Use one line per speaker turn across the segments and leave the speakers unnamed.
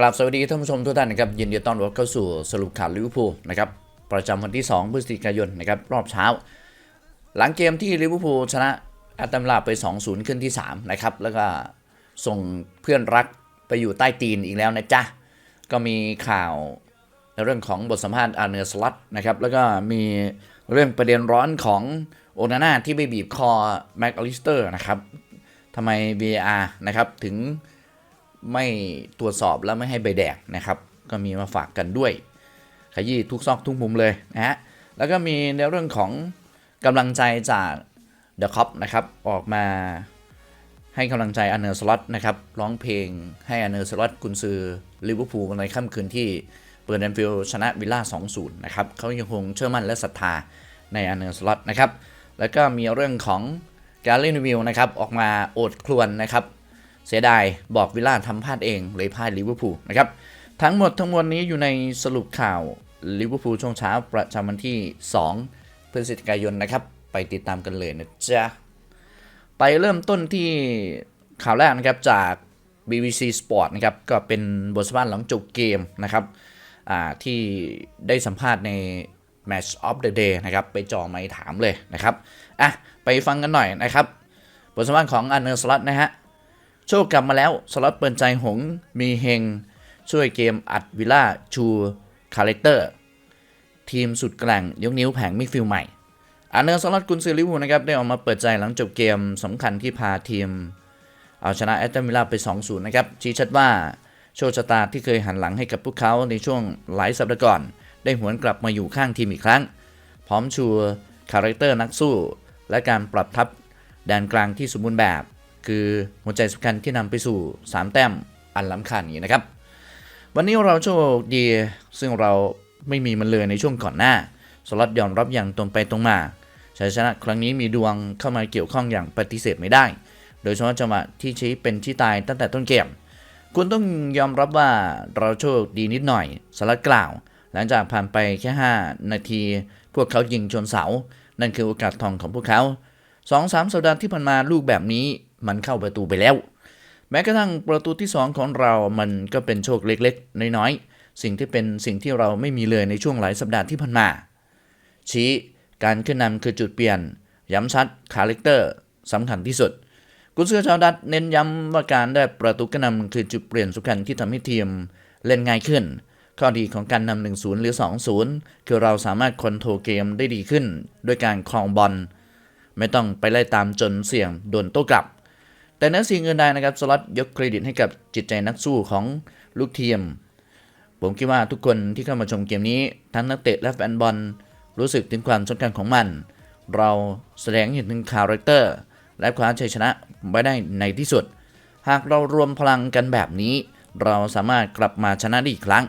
กราบสวัสดีท่านผู้ชมทุกท่านนะครับยินดีต้อนรับเข้าสู่สรุปข่าวลิเวอร์พูลนะครับประจำวันที่ 2 พฤศจิกายนนะครับรอบเช้า หลังเกมที่ลิเวอร์พูลชนะแอตแลนตาไป 2-0 ขึ้นที่3นะครับแล้วก็ส่งเพื่อนรักไปอยู่ใต้ตีนอีกแล้วนะจ๊ะ ก็มีข่าวในเรื่องของบทสัมภาษณ์อาร์เนอร์สลัตนะครับแล้วก็มีเรื่องประเด็นร้อนของโอนาน่าที่ไปบีบคอแม็กอลิสเตอร์นะครับทำไม VAR นะครับถึง ไม่ตรวจสอบแล้วไม่ให้ใบแดงนะครับ ก็มีมาฝากกันด้วย ขยี้ทุกซอกทุกมุมเลยนะฮะแล้วก็มีในเรื่องของกำลังใจจากเดอะคอปนะครับออกมาให้กำลังใจอันเนอร์สล็อตนะครับร้องเพลงให้อันเนอร์สล็อตกุนซือลิเวอร์พูลในค่ำคืนที่เปิดแอนฟิลด์ชนะวิลล่า 2-0 นะครับเขายังคงเชื่อมั่นและศรัทธาในอันเนอร์สล็อตนะครับแล้วก็มีเรื่องของการเล่นวิวนะครับออกมาโอดครวญนะครับ เสียดายบอกวิลล่าทำพลาดเองเลยพ่ายลิเวอร์พูลนะครับทั้งหมดทั้งมวลนี้อยู่ในสรุปข่าวลิเวอร์พูลช่วงเช้าประจำวันที่ 2 พฤศจิกายนนะครับ ไปติดตามกันเลยนะจ๊ะ ไปเริ่มต้นที่ข่าวแรกนะครับจาก BBC Sport นะครับก็เป็นบทสัมภาษณ์หลังจบเกมนะครับที่ได้สัมภาษณ์ใน Match of the Day นะครับ ไปจ่อไม้ถามเลยนะครับ อะ ไปฟังกันหน่อยนะครับ บทสัมภาษณ์ของอันเนอร์สลัตนะฮะ โชคกลับมาแล้ว สล็อตเปิดใจหง มีเฮง ช่วยเกมอัดวิล่าชูคาแรคเตอร์ ทีมสุดแกร่งยกนิ้วแผงมิฟิลใหม่อาร์เนอร์สล็อตกุนซือลิเวอร์พูลนะครับ ได้ออกมาเปิดใจหลังจบเกมสำคัญที่พาทีม เอาชนะแอตตันวิลล่าไป 2-0 นะครับ ชี้ชัดว่าโชคชะตาที่เคยหันหลังให้กับพวกเขาในช่วงหลายสัปดาห์ก่อน ได้หวนกลับมาอยู่ข้างทีมอีกครั้ง พร้อมชูคาแรคเตอร์นักสู้ และการปรับทับแดนกลางที่สมบูรณ์แบบ คือหัวใจสำคัญที่นำไปสู่ 3 แต้มอันล้ำค่านี้นะครับ วันนี้เราโชคดี ซึ่งเราไม่มีมันเลยในช่วงก่อนหน้า สล็อตยอมรับอย่างตรงไปตรงมาชัยชนะครั้งนี้มีดวงเข้ามาเกี่ยวข้องอย่างปฏิเสธไม่ได้ โดยเฉพาะจังหวะที่ชี้เป็นที่ตายตั้งแต่ต้นเกม คุณต้องยอมรับว่าเราโชคดีนิดหน่อยสลัดกล่าว หลังจากผ่านไปแค่ 5 นาที พวกเขายิงชนเสา นั่นคือโอกาสทองของพวกเขาสองสามสัปดาห์ที่ผ่านมาลูกแบบนี้ มันเข้าประตูไปแล้ว แม้กระทั่งประตูที่ 2 ของเรามันก็เป็นโชคเล็กๆ น้อยๆ สิ่งที่เป็นสิ่งที่เราไม่มีเลยในช่วงหลายสัปดาห์ที่ผ่านมา ชี้การขึ้นนำคือจุดเปลี่ยน ย้ำชัดคาแรคเตอร์สำคัญที่สุดกุนซือชาวดัตเน้นย้ำว่าการได้ประตูขึ้นนำคือจุดเปลี่ยนสำคัญที่ทำให้ทีมเล่นง่ายขึ้น ข้อดีของการนำ1-0หรือ 2-0 คือเราสามารถคอนโทรลเกมได้ดีขึ้น ด้วยการครองบอลไม่ต้องไปไล่ตามจนเสี่ยงโดนโต้กลับ แต่เนื้อสิ่งอื่นใดนะครับสล็อตยกเครดิตให้กับจิตใจนักสู้ของลูกทีม ผมคิดว่าทุกคนที่เข้ามาชมเกมนี้ทั้งนักเตะและแฟนบอลรู้สึกถึงความสำคัญของมัน เราแสดงให้เห็นถึงคาแรคเตอร์ และความชัยชนะไว้ได้ในที่สุด หากเรารวมพลังกันแบบนี้ เราสามารถกลับมาชนะได้อีกครั้ง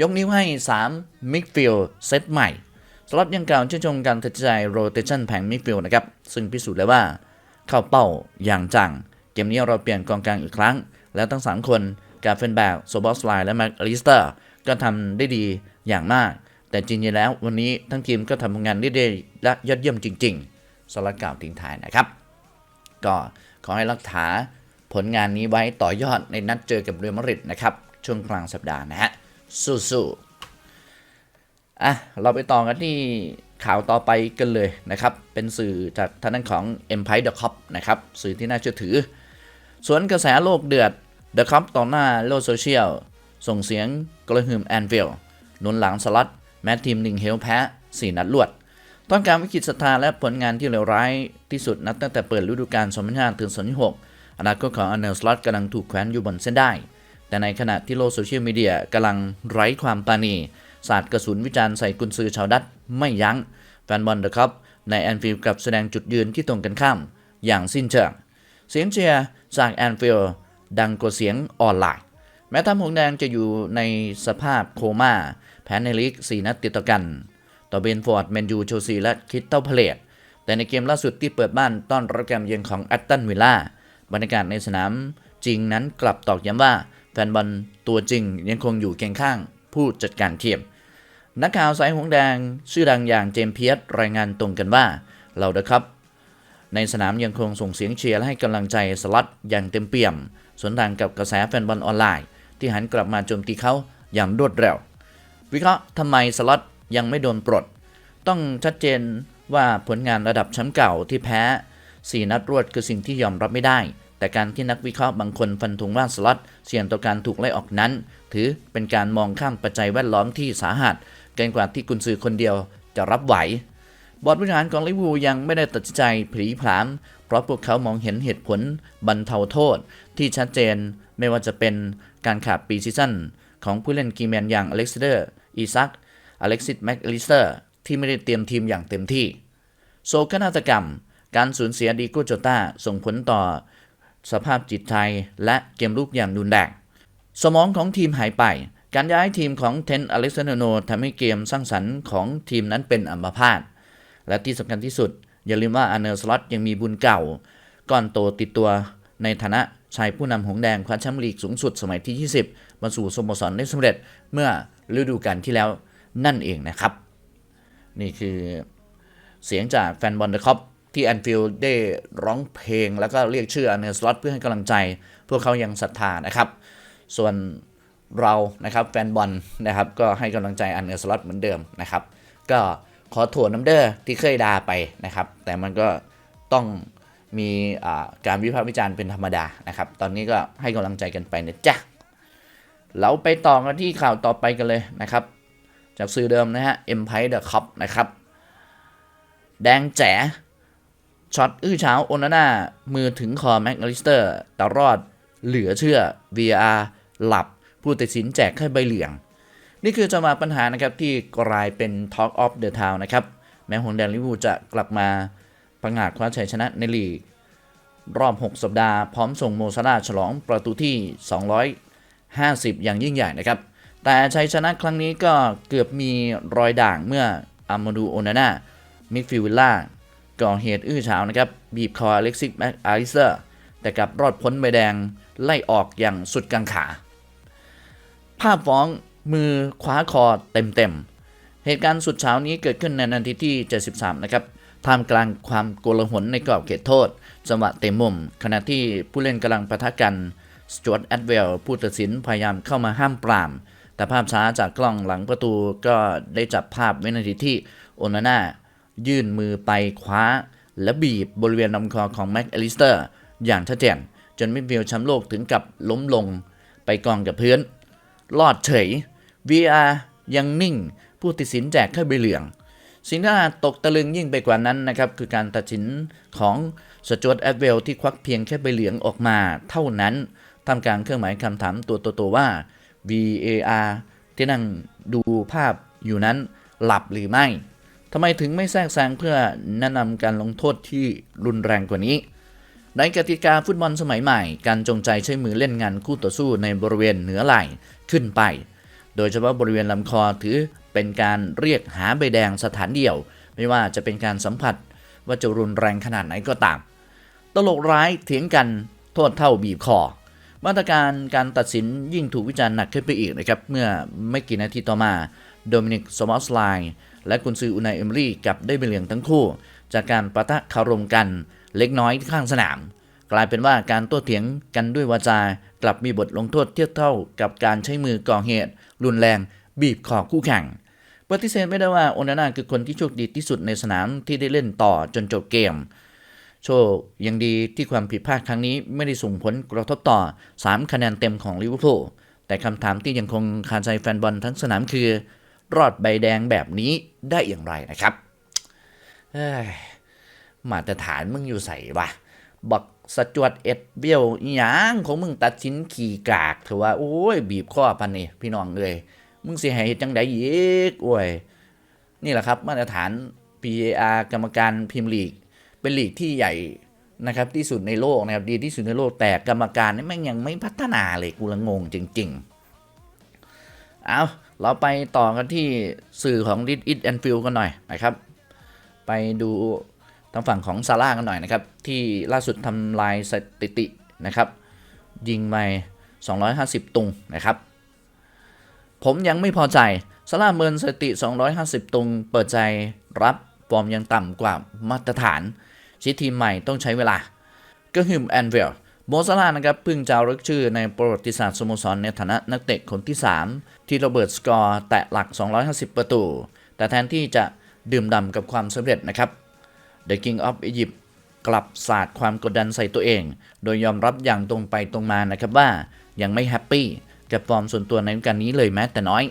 ยกนิ้วให้ 3 มิดฟิลด์เซตใหม่สำหรับยังกล่าวชื่นชมการตัดใจโรเตชันแผงมิดฟิลด์นะครับ ซึ่งพิสูจน์แล้วว่า เข้าเป้าอย่างจัง เกมนี้เราเปลี่ยนกองกลางอีกครั้ง แล้วทั้ง 3 คนกาเฟนแบกโซบอสไลและแม็กอลิสเตอร์ก็ทำได้ดีอย่างมาก แต่จริงๆแล้ววันนี้ทั้งทีมก็ทำงานได้ดีและยอดเยี่ยมจริง ๆสำหรับกล่าวทิ้งท้ายนะครับ ก็ขอให้รักษาผลงานนี้ไว้ต่อยอดในนัดเจอกับเรอัลมาดริดนะครับช่วงกลางสัปดาห์นะฮะสู้ๆอะเราไปต่อกันที่ ข่าวต่อไปกันเลยนะครับ เป็นสื่อจากทางด้านของ Empire The Cop นะครับ สื่อที่น่าเชื่อถือ สวนกระแสโลกเดือด The Cop ต่อหน้าโลกโซเชียล ส่งเสียงกระหึ่มแอนฟิลหนุนหลังสลัดแม้ทีมหนึ่งเฮลแพ้ 4 นัดรวด ต้องการวิกฤตศรัทธาและผลงานที่เลวร้ายที่สุดนับตั้งแต่เปิดฤดูกาล2005ถึง2006อนาคตของอันเนลสล็อตกำลังถูกแขวนอยู่บนเส้นได้ แต่ในขณะที่โลกโซเชียลมีเดียกำลังไร้ความปราณีสาดกระสุนวิจารณ์ใส่กุนซือชาวดัต ไม่ยัง้งแฟนบอลเดอะคัพในแอนฟิลด์กลับแสดงจุดยืนที่ตรงกันข้าม อย่างสิ้นเชิง เสียงเชียร์จากแอนฟิลด์ดังกว่าเสียงออนไลน์ แม้ทัพหงแดงจะอยู่ในสภาพโคม่า แพ้ในลีก 4 นัดติดต่อกัน ต่อเบนฟอร์ด แมนยู โชซี และคริสตัลพาเลตแต่ในเกมล่าสุดที่เปิดบ้านต้อนรับแกมเยือนของแอตตันวิลล่าบรรยากาศในสนามจริงนั้นกลับตอกย้ำว่าแฟนบอลตัวจริงยังคงอยู่เคียงข้างผู้จัดการทีม นักข่าวสายหงแดง ชื่อดังอย่างเจมเพียสรายงานตรงกันว่าเราเดอครับ ในสนามยังคงส่งเสียงเชียร์และให้กำลังใจสล็อตอย่างเต็มเปี่ยมสวนทางกับกระแสแฟนบอลออนไลน์ ที่หันกลับมาโจมตีเขาอย่างรวดเร็ว วิเคราะห์ทำไมสล็อตยังไม่โดนปลด ต้องชัดเจนว่าผลงานระดับแชมป์เก่าที่แพ้ 4 นัดรวดคือสิ่งที่ยอมรับไม่ได้ แต่การที่นักวิเคราะห์บางคนฟันธงว่าสล็อตเสี่ยงต่อการถูกไล่ออกนั้น ถือเป็นการมองข้ามปัจจัยแวดล้อมที่สาหัส เกินกว่าที่กุนซือคนเดียวจะรับไหว บอร์ดบริหารของลิเวอร์พูลยังไม่ได้ตัดสินใจผีผาม เพราะพวกเขามองเห็นเหตุผลบรรเทาโทษที่ชัดเจน ไม่ว่าจะเป็นการขาดปีซีซั่นของผู้เล่นกีแมนอย่างอเล็กซานเดอร์อีซักอเล็กซิสแม็กลิสเตอร์ที่ไม่ได้เตรียมทีมอย่างเต็มที่ โศกนาฏกรรม การสูญเสียดีโกโจต้าส่งผลต่อ สภาพจิตใจและเกมลุกอย่างรุนแรงสมองของทีมหายไป การย้ายทีมของเทนอเล็กซานโนทำให้เกมสร้างสรรค์ของทีมนั้นเป็นอัมพาตและที่สำคัญที่สุด อย่าลืมว่าอาร์เนอร์สล็อตยังมีบุญเก่า ก้อนโตติดตัวในฐานะชายผู้นำหงแดงคว้าแชมป์ลีกสูงสุดสมัยที่ 20 มาสู่สโมสรได้สำเร็จเมื่อฤดูกาลที่แล้วนั่นเองนะครับ นี่คือเสียงจากแฟนบอลเดอะคอปที่แอนฟิลด์ได้ร้องเพลง แล้วก็เรียกชื่ออาร์เนอร์สล็อตเพื่อให้กำลังใจ พวกเขายังศรัทธานะครับ ส่วน เรานะครับแฟนบอลนะครับก็ให้กำลังใจอันเนอร์สล็อตเหมือนเดิมนะครับ ก็ขอโทษน้ำเด้อที่เคยด่าไปนะครับ แต่มันก็ต้องมีการวิพากษ์วิจารณ์เป็นธรรมดานะครับ ตอนนี้ก็ให้กำลังใจกันไปนะจ๊ะเราไปต่อกันที่ข่าวต่อไปกันเลยนะครับ จากสื่อเดิมนะฮะ Empire The Cup นะครับ แดงแจ๋ช็อตอื้อเช้าโอนาน่ามือถึงคอแม็กอลิสเตอร์แต่รอดเหลือเชื่อ VR หลับ ผู้ตัดสินแจกให้ใบเหลือง นี่คือจะมาปัญหานะครับที่กลายเป็น Talk of the Town นะครับแม้หงแดงลิเวอร์พูลจะกลับมาประงาดคว้าชัยชนะในลีก รอบ 6 สัปดาห์พร้อมส่งโมซาลาฉลองประตูที่ 250 อย่างยิ่งใหญ่นะครับ แต่ชัยชนะครั้งนี้ก็เกือบมีรอยด่างเมื่ออามาดูโอนาน่ามิดฟิลล่าก่อเหตุอื้อฉาวนะครับ บีบคออเล็กซิสแม็กอาริเซอร์ แต่กลับรอดพ้นใบแดงไล่ออกอย่างสุดกังขา ภาพฟ้องมือคว้าคอเต็มๆ เหตุการณ์สุดเช้านี้เกิดขึ้นในนาทีที่ 73 นะครับท่ามกลางความโกลาหลในกรอบเขตโทษ จังหวะเตะมุม ขณะที่ผู้เล่นกำลังปะทะกัน สจวตแอดเวลผู้ตัดสินพยายามเข้ามาห้ามปราม แต่ภาพช้าจากกล้องหลังประตูก็ได้จับภาพวินาทีที่โอนาน่ายื่นมือไปคว้า และบีบบริเวณลำคอของแม็กอลิสเตอร์อย่างชัดเจนจนมิดฟิลด์แชมป์โลกถึงกับล้มลงไปกองกับพื้น รอดเฉย VR ยังนิ่ง ผู้ตัดสินแจกแค่ใบเหลือง สิ่งที่น่าตกตะลึงยิ่งไปกว่านั้นนะครับ คือการตัดสินของสจวตแอดเวลที่ควักเพียงแค่ใบเหลืองออกมาเท่านั้นทำกลางเครื่องหมายคำถามตัวโตๆว่า VAR ที่นั่งดูภาพอยู่นั้นหลับหรือไม่ทำไมถึงไม่แทรกแซงเพื่อแนะนำการลงโทษที่รุนแรงกว่านี้ ในกติกาฟุตบอลสมัยใหม่ การจงใจใช้มือเล่นงานคู่ต่อสู้ในบริเวณเหนือไหล่ ขึ้นไป โดยเฉพาะบริเวณลำคอถือเป็นการเรียกหาใบแดงสถานเดียว ไม่ว่าจะเป็นการสัมผัสว่าจะรุนแรงขนาดไหนก็ตาม ตลกร้ายเถียงกันโทษเท่าบีบคอ มาตรการการตัดสินยิ่งถูกวิจารณ์หนักขึ้นไปอีกนะครับ เมื่อไม่กี่นาทีต่อมาโดมินิกสมอสไลน์และกุนซืออุนายเอมรี่กลับได้ใบเหลืองทั้งคู่ จากการประทะคารมกันเล็กน้อยที่ข้างสนาม กลายเป็นว่าการโต้เถียงกันด้วยวาจา กลับมีบทลงโทษเทียบเท่ากับการใช้มือก่อเหตุ รุนแรง บีบคอคู่แข่งปฏิเสธไม่ได้ว่าโอนาน่าคือคนที่โชคดีที่สุดในสนามที่ได้เล่นต่อจนจบเกม โชคยังดีที่ความผิดพลาดครั้งนี้ไม่ได้ส่งผลกระทบต่อ 3 คะแนนเต็มของลิเวอร์พูลแต่คำถามที่ยังคงคาใจแฟนบอลทั้งสนามคือ รอดใบแดงแบบนี้ได้อย่างไรนะครับมาตรฐานมึงอยู่ใส่วะ บักสจวดเอ็ดเบี้ยวหยังของมึงตัดสินขี่กากเถอะว่า โอ้ย บีบข้อพันนี่พี่น้องเลยมึงเสิให้เฮ็ดจังไดอีกโอ้ย นี่แหละครับมาตรฐาน PAR กรรมการพิมพ์ลีก เป็นลีกที่ใหญ่นะครับที่สุดในโลกนะครับดีที่สุดในโลกแต่กรรมการนี่แม่งยังไม่พัฒนาเลยกูละงงจริง ๆ เอาเราไปต่อกันที่สื่อของ d i t It and Feel กันหน่อยนะครับ ไปดู ทางฝั่งของซาร่ากันหน่อยนะครับ ที่ล่าสุดทำลายสถิตินะครับ ยิงไป250 ตุงนะครับ ผมยังไม่พอใจซาร่าเมินสถิติ 250 ตุง เปิดใจรับฟอร์มยังต่ำกว่ามาตรฐานชิดทีมใหม่ต้องใช้เวลาก็ฮึมแอนเวลโมซาลานะครับเพิ่งจารึกชื่อในประวัติศาสตร์สโมสรในฐานะนักเตะคนที่ 3 ที่ระเบิดสกอร์แตะหลัก 250 ประตู แต่แทนที่จะดื่มด่ำกับความสำเร็จนะครับ The King of Egypt กลับสาดความกดดันใส่ตัวเอง โดยยอมรับอย่างตรงไปตรงมานะครับว่ายังไม่แฮปปี้กับฟอร์มส่วนตัวในฤดูกาลนี้เลยแม้แต่น้อย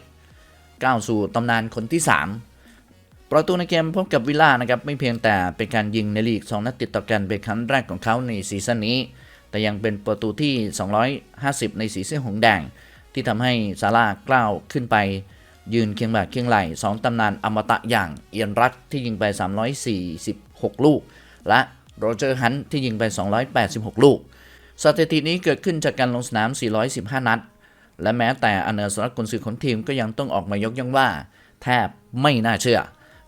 ก้าวสู่ตำนานคนที่ 3 ประตูในเกมพบกับวิลล่านะครับไม่เพียงแต่เป็นการยิงในลีก 2 นัดติดต่อกันเป็นครั้งแรกของเขาในซีซั่นนี้ แต่ยังเป็นประตูที่ 250 ในสีเสื้อหงแดง ที่ทำให้ซาร่ากล้าวขึ้นไป ยืนเคียงบ่าเคียงไหลสองตำนานอมตะอย่างเอียนรัตที่ยิงไป 346 ลูก และโรเจอร์ฮันที่ยิงไป 286 ลูก สถิตินี้เกิดขึ้นจากการลงสนาม 415 นัด และแม้แต่อเนอร์สรักกุนซือของทีมก็ยังต้องออกมายกย่องว่า แทบไม่น่าเชื่อ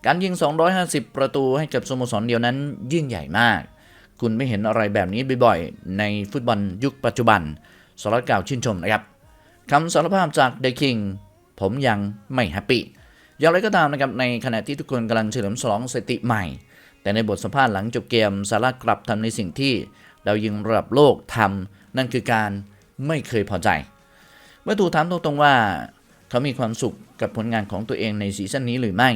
การยิง 250 ประตูให้กับสโมสรเดียวนั้นยิ่งใหญ่มาก คุณไม่เห็นอะไรแบบนี้บ่อยๆ ในฟุตบอลยุคปัจจุบันสารกล่าวชื่นชมนะครับคำสารภาพจากเดคิง ผมยังไม่แฮปปี้อย่างไรก็ตามนะครับในขณะที่ทุกคนกำลังเฉลิมฉลองสติใหม่ แต่ในบทสัมภาษณ์หลังจบเกมซาร่ากลับทำในสิ่งที่ดาวยิงระดับโลกทำนั่นคือการไม่เคยพอใจ เมื่อถูกถามตรงๆว่า เขามีความสุขกับผลงานของตัวเองในซีซั่นนี้หรือไม่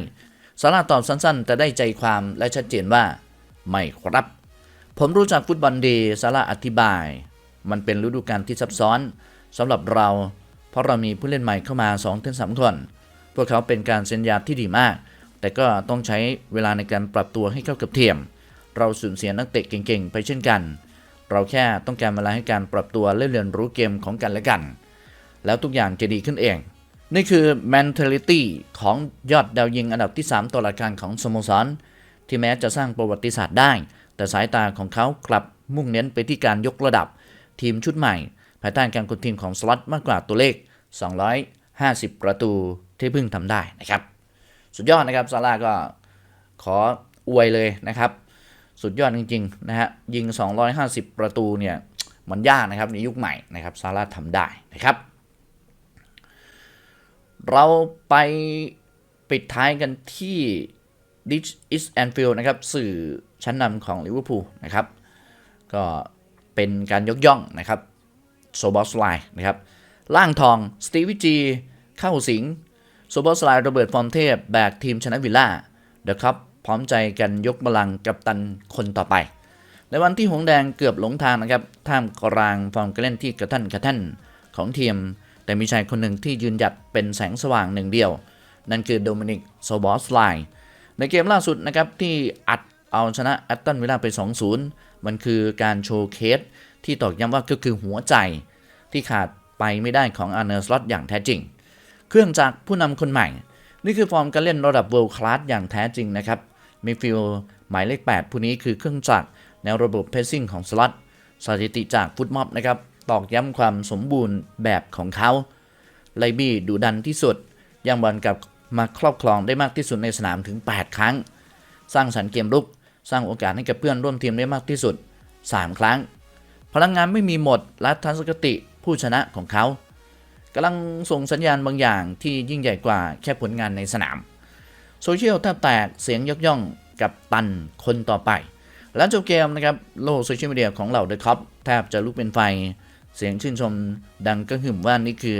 ซาร่าตอบสั้นๆ แต่ได้ใจความและชัดเจนว่า ไม่ครับ ผมรู้จักฟุตบอลดีซาร่าอธิบาย มันเป็นฤดูกาลที่ซับซ้อนสำหรับเรา ราะเรามีผู้เล่นใหม่เข้ามา 2-3 คน พวกเขาเป็นการเซ็นยาที่ดีมาก แต่ก็ต้องใช้เวลาในการปรับตัวให้เข้ากับเทียม เราสูญเสียนักเตะเก่งๆ ไปเช่นกัน เราแค่ต้องการเวลาให้การปรับตัวและเรียนรู้เกมของกันและกัน แล้วทุกอย่างจะดีขึ้นเอง นี่คือ mentality ของยอดดาวยิงอันดับที่ 3ตัวละการของสโมสรที่แม้จะสร้างประวัติศาสตร์ได้ แต่สายตาของเขากลับมุ่งเน้นไปที่การยกระดับ ทีมชุดใหม่ ภายใต้การคุมทีมของสล็อตมากกว่าตัวเลข 250 ประตูที่เพิ่งทำได้นะครับ สุดยอดนะครับซาร่าก็ขออวยเลยนะครับ สุดยอดจริงๆนะฮะยิง 250 ประตูเนี่ยมันยากนะครับในยุคใหม่นะครับซาร่าทำได้นะครับ เราไปปิดท้ายกันที่ This is Anfield นะครับสื่อชั้นนำของลิเวอร์พูลนะครับ ก็เป็นการยกย่องนะครับโซบอสไลนะครับ ล่างทอง สตีวิจี เข้าสิงโซบอสไลระเบิดฟอร์มเทพ แบกทีมชนะวิลล่าเดอะครับ พร้อมใจกันยกบาลังกับตันคนต่อไป ในวันที่หงแดงเกือบหลงทางนะครับ ท่ามกลางฟอร์มการเล่นที่กระท่านกระท่นของทีม แต่มีชายคนหนึ่งที่ยืนหยัดเป็นแสงสว่างหนึ่งเดียว นั่นคือโดมินิกโซบอสไลในเกมล่าสุดนะครับที่อัดเอาชนะแอตตันวิลล่าไป 2-0 มันคือการโชว์เคสที่ตอกย้ำว่าก็คือหัวใจที่ขาด ไปไม่ได้ของอาร์เนอร์สล็อตอย่างแท้จริง เครื่องจักรผู้นำคนใหม่ นี่คือฟอร์มการเล่นระดับ world class อย่างแท้จริงนะครับมิฟิลหมายเลข 8 ผู้นี้คือเครื่องจักรแนวระบบเพ s ซิ่งของสล็อตสถิติจากฟุตม็อบนะครับตอกย้ำความสมบูรณ์แบบของเขา ไลบี้ดุดันที่สุดย่างบอลกับมาครอบครองได้มากที่สุดในสนามถึง 8 ครั้ง สร้างสรรค์เกมรุก สร้างโอกาสให้กับเพื่อนร่วมทีมได้มากที่สุด 3 ครั้ง พลังงานไม่มีหมดและทัศนคติ ผู้ชนะของเขากำลังส่งสัญญาณบางอย่างที่ยิ่งใหญ่กว่าแค่ผลงานในสนาม โซเชียลแทบแตกเสียงยกย่องกับตันคนต่อไปหลังจบเกมนะครับโลกโซเชียลมีเดียของเหล่าเดอะคัพแทบจะลุกเป็นไฟ เสียงชื่นชมดังกระหึ่มว่านี่คือ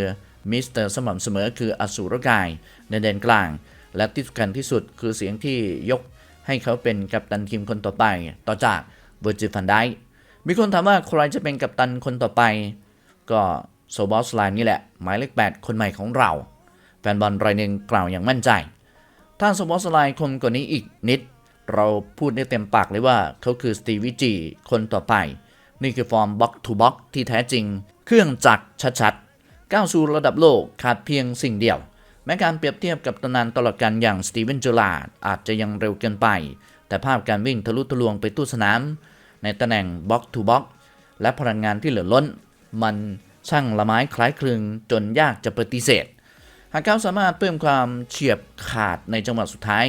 มิสเตอร์สม่ำเสมอคืออสูรกายในแดนกลาง และที่สำคัญที่สุดคือเสียงที่ยกให้เขาเป็นกัปตันทีมคนต่อไป ต่อจากเวอร์จิฟันได้มีคนถามว่าใครจะเป็นกัปตันคนต่อไป ก็โซบอสไลน์นี่แหละ หมายเลข 8 คนใหม่ของเรา แฟนบอลรายหนึ่งกล่าวอย่างมั่นใจ ถ้าโซบอสไลน์คมกว่านี้อีกนิด เราพูดได้เต็มปากเลยว่าเขาคือสตีวิจีคนต่อไป นี่คือฟอร์มบ็อกทูบ็อกที่แท้จริง เครื่องจักรชัดๆ ก้าวสู่ระดับโลกขาดเพียงสิ่งเดียวแม้การเปรียบเทียบกับตำนานตลอดการอย่างสตีเวนเจอร์ลาดอาจจะยังเร็วเกินไป แต่ภาพการวิ่งทะลุทะลวงไปตู้สนาม ในตำแหน่งบ็อกทูบ็อกและพลังงานที่เหลือล้น มันช่างละไม้คล้ายคลึงจนยากจะปฏิเสธ หากเขาสามารถเพิ่มความเฉียบขาดในจังหวะสุดท้าย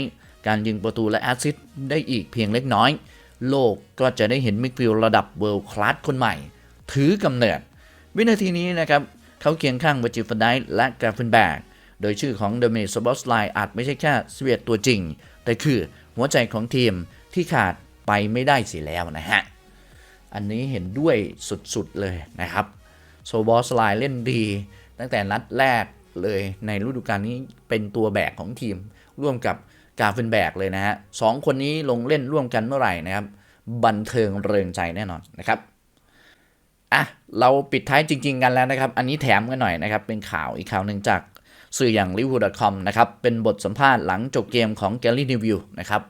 การยิงประตูและแอสซิสต์ได้อีกเพียงเล็กน้อย โลกก็จะได้เห็นมิดฟิลด์ระดับเวิลด์คลาสคนใหม่ ถือกำเนิด วินาทีนี้นะครับเขาเคียงข้างวจิฟันไดและกราฟินแบกโดยชื่อของเดมิสบอสไลอาจไม่ใช่แค่สเวียตตัวจริง แต่คือหัวใจของทีมที่ขาดไปไม่ได้เสียแล้วนะฮะ อันนี้เห็นด้วยสุดๆเลยนะครับโซบอสไลเล่นดี ตั้งแต่นัดแรกเลยในฤดูกาลนี้เป็นตัวแบกของทีม ร่วมกับกาเฟนแบกเลยนะฮะสองคนนี้ลงเล่นร่วมกันเมื่อไหร่นะครับ บันเทิงเริงใจแน่นอนนะครับอะเราปิดท้ายจริง ๆ กันแล้วนะครับ อันนี้แถมกันหน่อยนะครับ เป็นข่าวอีกข่าวหนึ่งจากสื่ออย่าง l i v e r p o o l c o m นะครับ เป็นบทสัมภาษณ์หลังจบเกมของ g a r r y Neville นะครับ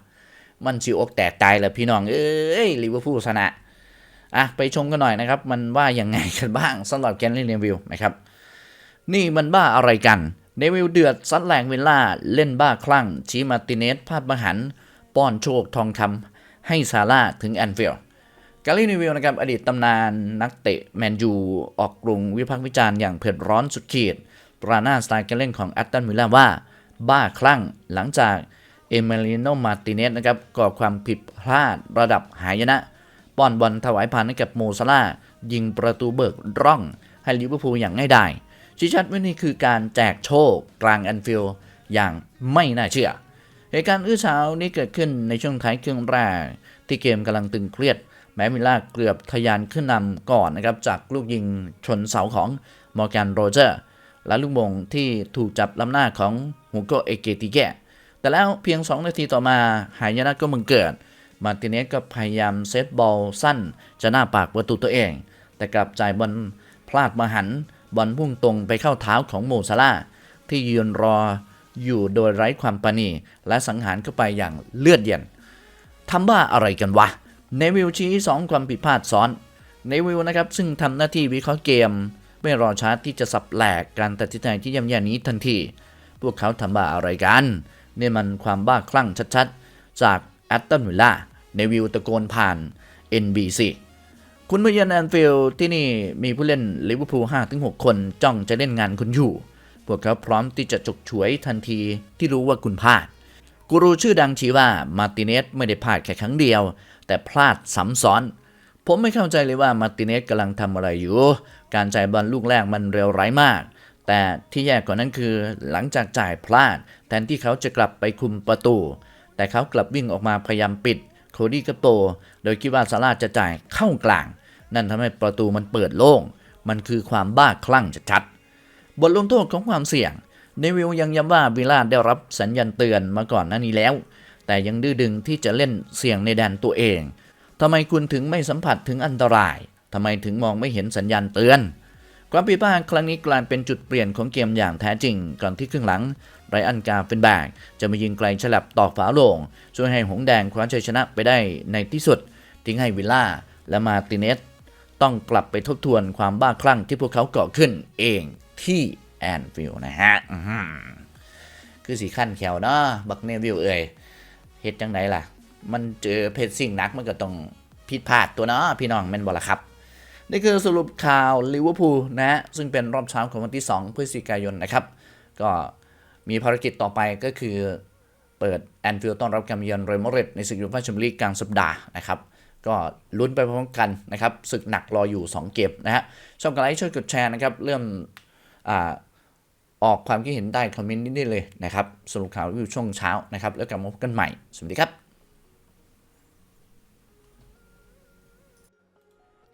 มันชิวอกแตกตายแล้วพี่น้อง เอ้ยลิเวอร์พูลชนะ อะไปชมกันหน่อยนะครับ มันว่ายังไงกันบ้างสำหรับ g a r r y Neville นะครับ นี่มันบ้าอะไรกันเนวิลเดือดซัดแหลงวิลล่า เล่นบ้าคลั่งชีมาร์ติเนสพลาดมหันต์ป้อนโชคทองคำให้ซาร่าถึงแอนฟิลด์กาลินิวิลนะครับอดีตตำนานนักเตะแมนยูออกกรุงวิพากษ์วิจารณ์อย่างเผ็ดร้อนสุดขีดปราหน้าสไตล์การเล่นของแอตตันมิลล่าว่า บ้าคลั่งหลังจากเอเมลิโนมาติเนสนะครับก่อความผิดพลาดระดับหายนะ ป้อนบอลถวายผ่านให้กับโมซาลายิงประตูเบิกร่องให้ลิเวอร์พูลอย่างง่ายดายชี้ชัดว่านี่คือการแจกโชคกลางแอนฟิลด์อย่างไม่น่าเชื่อ เหตุการณ์อื้อเช้านี้เกิดขึ้นในช่วงท้ายครึ่งแรกที่เกมกำลังตึงเครียด แม้มิลล่าเกือบทะยานขึ้นนำก่อนนะครับจากลูกยิงชนเสาของมอร์แกนโรเจอร์ และลูกมงที่ถูกจับล้ำหน้าของฮูโกเอเกติเกแต่แล้วเพียง 2 นาทีต่อมาหายนะก็มึงเกิด มาร์ติเนสก็พยายามเซตบอลสั้น จะหน้าปากประตูตัวเอง แต่กลับจ่ายบอลพลาดมาหันบอลพุ่งตรงไปเข้าเท้าของโมซาลาที่ยืนรออยู่โดยไร้ความปรานีและสังหารเข้าไปอย่างเลือดเย็นทำบ้าอะไรกันวะเนวิลชี้สองความผิดพลาดซ้อนเนวิลนะครับซึ่งทำหน้าที่วิเคราะห์เกม ไม่รอช้าที่จะสับแหลกการตัดสินใจที่ย่ำแย่นี้ทันที พวกเขาทำบ้าอะไรกัน นี่มันความบ้าคลั่งชัดๆ จากแอตตันวิลล่า เนวิลตะโกนผ่าน NBC คุณมาเยือนแอนฟิลด์ที่นี่มีผู้เล่นลิเวอร์พูล5-6 คนจ้องจะเล่นงานคุณอยู่ พวกเขาพร้อมที่จะจกฉวยทันทีที่รู้ว่าคุณพลาด กูรูชื่อดังชี้ว่ามาร์ติเนสไม่ได้พลาดแค่ครั้งเดียว แต่พลาดซ้ำซ้อน ผมไม่เข้าใจเลยว่ามาร์ติเนสกำลังทำอะไรอยู่ การจ่ายบอลลูกแรกมันเร็วร้ายมาก แต่ที่แย่กว่านั้นคือหลังจากจ่ายพลาด แทนที่เขาจะกลับไปคุมประตู แต่เขากลับวิ่งออกมาพยายามปิด ดี้กระโต โดยคิดว่าซาร่าจะจ่ายเข้ากลาง นั่นทำให้ประตูมันเปิดโล่ง มันคือความบ้าคลั่งชัดๆ บทลงโทษของความเสี่ยง เนวิลยังย้ำว่าวิลล่าได้รับสัญญาณเตือนมาก่อนหน้านี้แล้ว แต่ยังดื้อดึงที่จะเล่นเสี่ยงในแดนตัวเองทำไมคุณถึงไม่สัมผัสถึงอันตรายทำไมถึงมองไม่เห็นสัญญาณเตือนความผิดพลาดครั้งนี้กลายเป็นจุดเปลี่ยนของเกมอย่างแท้จริง ก่อนที่ครึ่งหลัง ไรอันกาเฟนแบกจะมายิงไกลฉลับตอกฝาโลง ช่วยให้หงสแดงคว้าชัยชนะไปได้ในที่สุด ทิ้งให้วิลล่าและมาติเนสต้องกลับไปทบทวนความบ้าคลั่งที่พวกเขาก่อขึ้นเองที่แอนฟิลด์นะฮะคือสีขั้นแขวเนาะบักเนวิลเอ่ยเฮ็ดจังไดล่ะ มันเจอเพจสิ่งหนักมันก็ต้องผิดพลาดตัวเนาะพี่น้องแม่นบ่ล่ะครับนี่คือสรุปข่าวลิเวอร์พูลนะฮะซึ่งเป็นรอบเช้าของวันที่ 2 พฤศจิกายนนะครับ ก็ มีภารกิจต่อไปก็คือเปิดแอนฟิลต้อนรับการมเยือนเรอัลมอริดในศึกยูฟ่าแชมเปี้ยนลีกกลางสัปดาห์นะครับก็ลุ้นไปพร้อมกันนะครับศึกหนักรออยู่ 2 เกมนะฮะชอบกดไลค์ช่วยกดแชร์นะครับ เริ่มอาออกความคิดเห็นได้คอมเมนต์นิดๆเลยนะครับ สรุปข่าววิวช่วงเช้านะครับ แล้วกลับมาพบกันใหม่ สวัสดีครับ